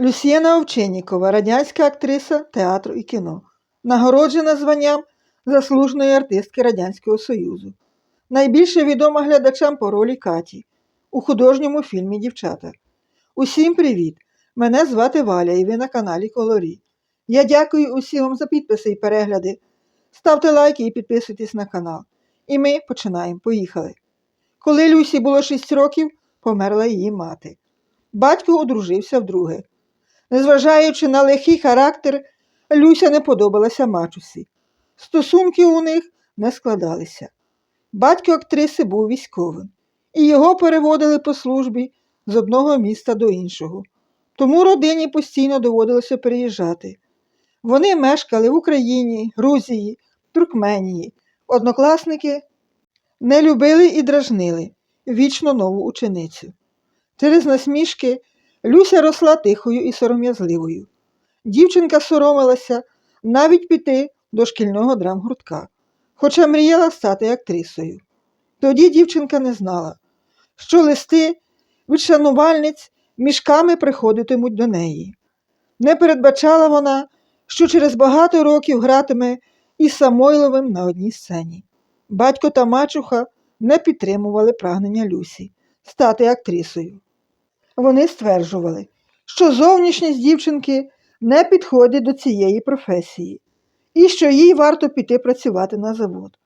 Люсьєна Овчиннікова, радянська актриса театру і кіно, нагороджена званням заслуженої артистки Радянського Союзу. Найбільше відома глядачам по ролі Каті у художньому фільмі Дівчата. Усім привіт! Мене звати Валя і ви на каналі Колорі. Я дякую усім вам за підписи і перегляди. Ставте лайки і підписуйтесь на канал. І ми починаємо. Поїхали. Коли Люсі було 6 років, померла її мати. Батько одружився вдруге. Незважаючи на лихий характер, Люся не подобалася мачусі. Стосунки у них не складалися. Батько актриси був військовим, і його переводили по службі з одного міста до іншого. Тому родині постійно доводилося переїжджати. Вони мешкали в Україні, Грузії, Туркменії. Однокласники не любили і дражнили вічно нову ученицю. Через насмішки Люся росла тихою і сором'язливою. Дівчинка соромилася навіть піти до шкільного драмгуртка, хоча мріяла стати актрисою. Тоді дівчинка не знала, що листи від шанувальниць мішками приходитимуть до неї. Не передбачала вона, що через багато років гратиме із Самойловим на одній сцені. Батько та мачуха не підтримували прагнення Люсі стати актрисою. Вони стверджували, що зовнішність дівчинки не підходить до цієї професії і що їй варто піти працювати на завод.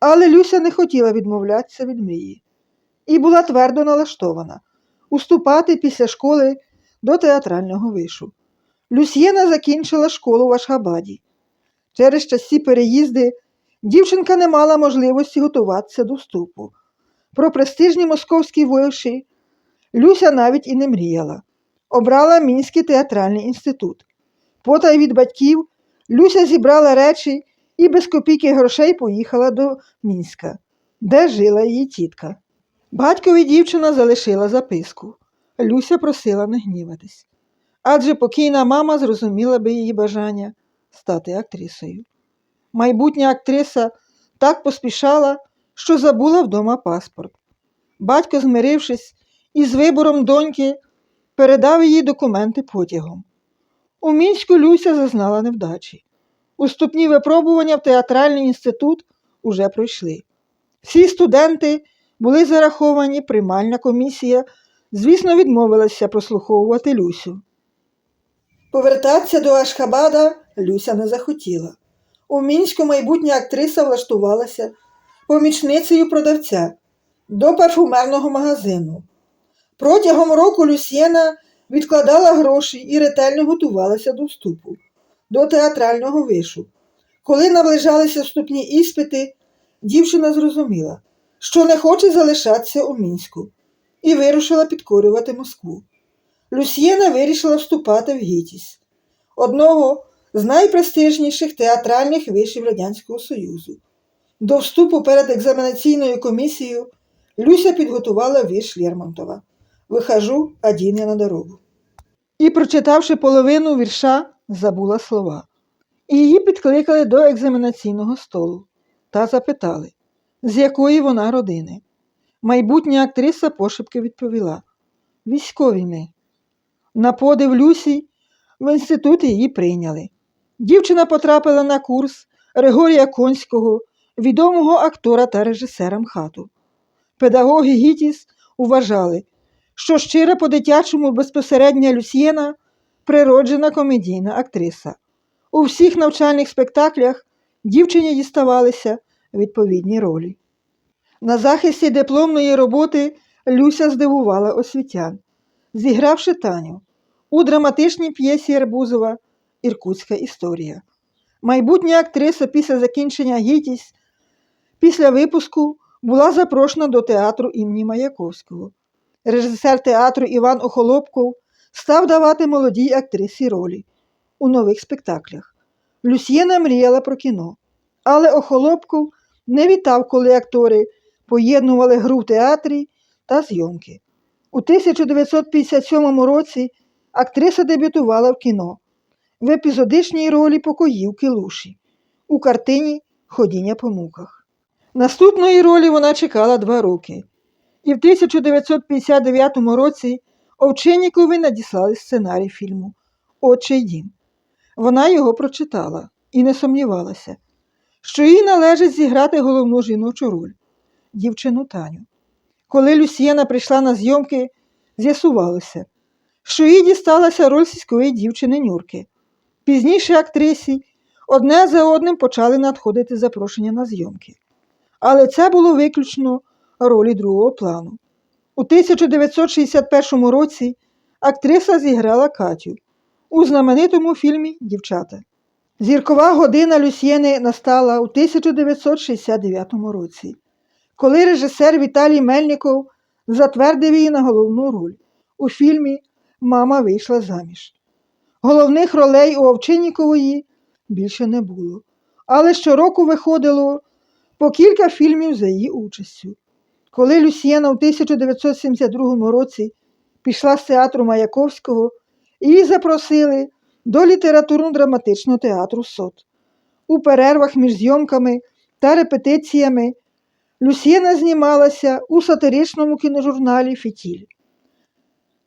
Але Люся не хотіла відмовлятися від мрії і була твердо налаштована уступати після школи до театрального вишу. Люсьєна закінчила школу в Ашгабаді. Через часі переїзди дівчинка не мала можливості готуватися до вступу. Про престижні московські виші Люся навіть і не мріяла. Обрала Мінський театральний інститут. Потай від батьків Люся зібрала речі і без копійки грошей поїхала до Мінська, де жила її тітка. Батькові дівчина залишила записку. Люся просила не гніватись. Адже покійна мама зрозуміла би її бажання стати актрисою. Майбутня актриса так поспішала, що забула вдома паспорт. Батько, змирившись із вибором доньки, передав їй документи потягом. У мінську Люся зазнала невдачі. Уступні випробування в театральний інститут уже пройшли. Всі студенти були зараховані, приймальна комісія, звісно, відмовилася прослуховувати Люсю. Повертатися до Ашхабада Люся не захотіла. У мінську майбутня актриса влаштувалася помічницею продавця до парфумерного магазину. Протягом року Люсьєна відкладала гроші і ретельно готувалася до вступу до театрального вишу. Коли наближалися вступні іспити, дівчина зрозуміла, що не хоче залишатися у мінську, і вирушила підкорювати Москву. Люсьєна вирішила вступати в Гітіс, одного з найпрестижніших театральних вишів Радянського Союзу. До вступу перед екзаменаційною комісією Люся підготувала вірш Лермонтова Вихожу один я на дорогу. І, прочитавши половину вірша, забула слова. І її підкликали до екзаменаційного столу та запитали, з якої вона родини. Майбутня актриса пошепки відповіла Військові ми. На подив Люсі в інститут її прийняли. Дівчина потрапила на курс Григорія Конського, відомого актора та режисера МХАТу. Педагоги Гітіс вважали, що щира по-дитячому безпосередня Люсьєна природжена комедійна актриса. У всіх навчальних спектаклях дівчині діставалися відповідні ролі. На захисті дипломної роботи Люся здивувала освітян, зігравши Таню у драматичній п'єсі Арбузова Іркутська історія. Майбутня актриса після закінчення ГІТІС після випуску була запрошена до театру імені Маяковського. Режисер театру Іван Охолопков став давати молодій актрисі ролі у нових спектаклях. Люсьєна мріяла про кіно, але Охолопков не вітав, коли актори поєднували гру в театрі та зйомки. У 1957 році актриса дебютувала в кіно в епізодичній ролі покоївки Луші у картині Ходіння по муках. Наступної ролі вона чекала два роки і в 1959 році Овчиннікові надіслали сценарій фільму Отчий дім. Вона його прочитала і не сумнівалася, що їй належить зіграти головну жіночу роль дівчину Таню. Коли Люсьєна прийшла на зйомки, з'ясувалося, що їй дісталася роль сільської дівчини Нюрки. Пізніше актрисі одне за одним почали надходити запрошення на зйомки. Але це було виключно ролі другого плану. У 1961 році актриса зіграла Катю у знаменитому фільмі Дівчата. Зіркова година Люсьєни настала у 1969 році, коли режисер Віталій Мельников затвердив її на головну роль у фільмі Мама вийшла заміж. Головних ролей у Овчиннікової більше не було, але щороку виходило по кілька фільмів за її участю. Коли Люсьєна у 1972 році пішла з театру Маяковського, її запросили до літературно-драматичного театру СОТ. У перервах між зйомками та репетиціями Люсьєна знімалася у сатиричному кіножурналі Фітіль.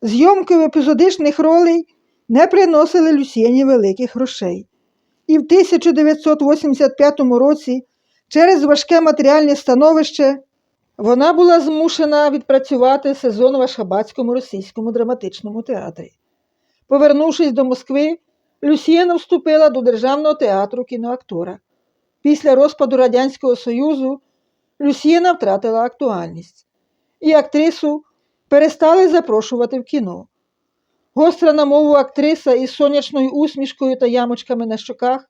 Зйомки в епізодичних ролей не приносили Люсьєні великих грошей. І в 1985 році через важке матеріальне становище вона була змушена відпрацювати сезон в Ашхабадському російському драматичному театрі. Повернувшись до Москви, Люсьєна вступила до Державного театру кіноактора. Після розпаду Радянського Союзу Люсьєна втратила актуальність, і актрису перестали запрошувати в кіно. Гостра на мову актриса із сонячною усмішкою та ямочками на щоках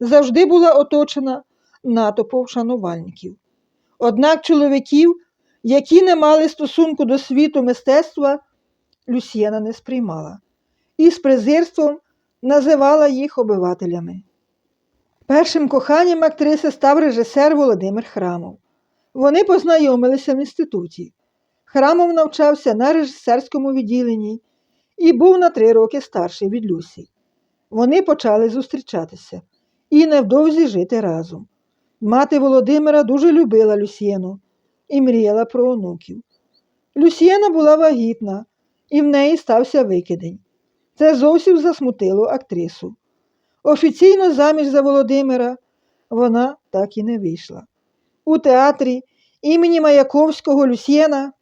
завжди була оточена натовпом шанувальників. Однак чоловіків, які не мали стосунку до світу мистецтва, Люсьєна не сприймала і з презирством називала їх обивателями. Першим коханням актриси став режисер Володимир Храмов. Вони познайомилися в інституті. Храмов навчався на режисерському відділенні і був на три роки старший від Люсі. Вони почали зустрічатися і невдовзі жити разом. Мати Володимира дуже любила Люсьєну і мріяла про онуків. Люсьєна була вагітна, і в неї стався викидень. Це зовсім засмутило актрису. Офіційно заміж за Володимира вона так і не вийшла. У театрі імені Маяковського Люсьєна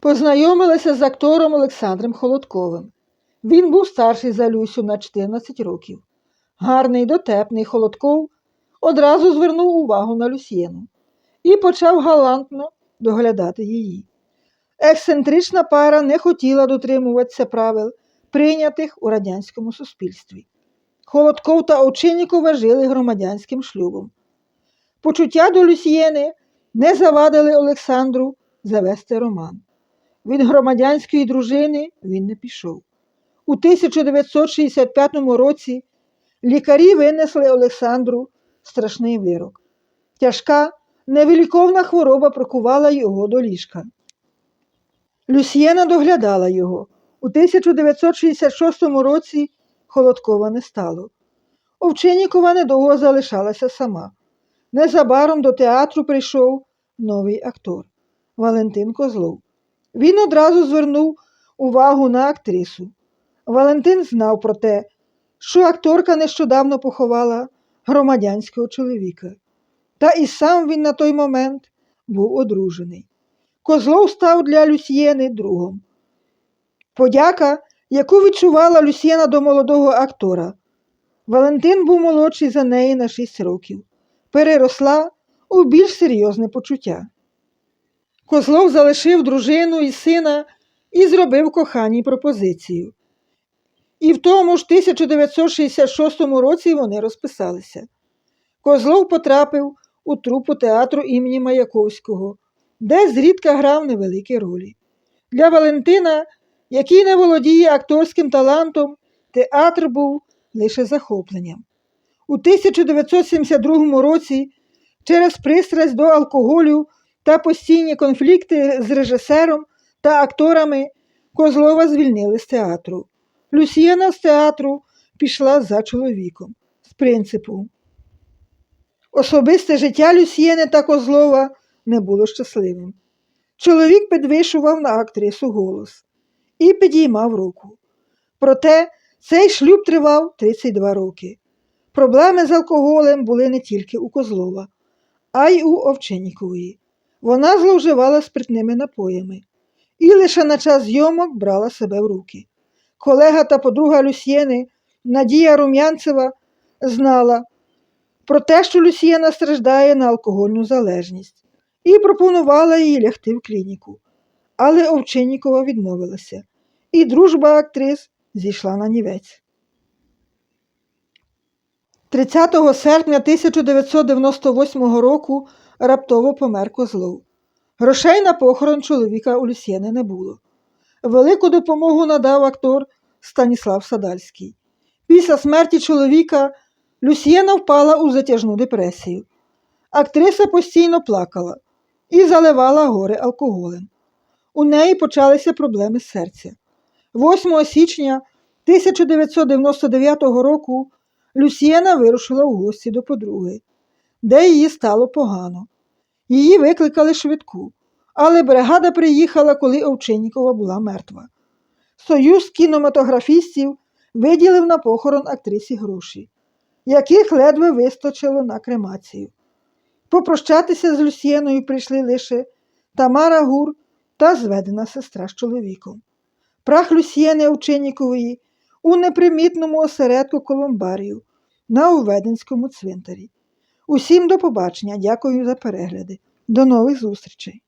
познайомилася з актором Олександром Холодковим. Він був старший за Люсю на 14 років. Гарний, дотепний Холодков одразу звернув увагу на Люсьєну і почав галантно доглядати її. Ексцентрична пара не хотіла дотримуватися правил, прийнятих у радянському суспільстві. Холодков та Овчиннікова жили громадянським шлюбом. Почуття до Люсьєни не завадили Олександру завести роман. Від громадянської дружини він не пішов. У 1965 році лікарі винесли Олександру страшний вирок. Тяжка, невиліковна хвороба прикувала його до ліжка. Люсьєна доглядала його. У 1966 році Холодкова не стало. Овчиннікова недовго залишалася сама. Незабаром до театру прийшов новий актор Валентин Козлов. Він одразу звернув увагу на актрису. Валентин знав про те, що акторка нещодавно поховала громадянського чоловіка. Та і сам він на той момент був одружений. Козлов став для Люсьєни другом. Подяка, яку відчувала Люсьєна до молодого актора. Валентин був молодший за неї на шість років, переросла у більш серйозне почуття. Козлов залишив дружину і сина і зробив коханій пропозицію. І в тому ж 1966 році вони розписалися. Козлов потрапив у трупу театру імені Маяковського, де зрідка грав невеликі ролі. Для Валентина, який не володіє акторським талантом, театр був лише захопленням. У 1972 році через пристрасть до алкоголю та постійні конфлікти з режисером та акторами Козлова звільнили з театру. Люсьєна з театру пішла за чоловіком з принципу. Особисте життя Люсьєни та Козлова не було щасливим. Чоловік підвищував на актрису голос і підіймав руку. Проте цей шлюб тривав 32 роки. Проблеми з алкоголем були не тільки у Козлова, а й у Овчиннікової. Вона зловживала спиртними напоями і лише на час зйомок брала себе в руки. Колега та подруга Люсьєни Надія Рум'янцева знала про те, що Люсьєна страждає на алкогольну залежність, і пропонувала їй лягти в клініку. Але Овчиннікова відмовилася, і дружба актрис зійшла на нівець. 30 серпня 1998 року раптово помер Козлов. Грошей на похорон чоловіка у Люсьєни не було. Велику допомогу надав актор Станіслав Садальський. Після смерті чоловіка Люсьєна впала у затяжну депресію. Актриса постійно плакала і заливала горе алкоголем. У неї почалися проблеми з серця. 8 січня 1999 року Люсьєна вирушила в гості до подруги, де їй стало погано. Її викликали швидку, але бригада приїхала, коли Овчиннікова була мертва. Союз кінематографістів виділив на похорон актрисі гроші, яких ледве вистачило на кремацію. Попрощатися з Люсьєною прийшли лише Тамара Гур та зведена сестра з чоловіком. Прах Люсьєни Овчиннікової у непримітному осередку Колумбарію на Уведенському цвинтарі. Усім до побачення, дякую за перегляди. До нових зустрічей!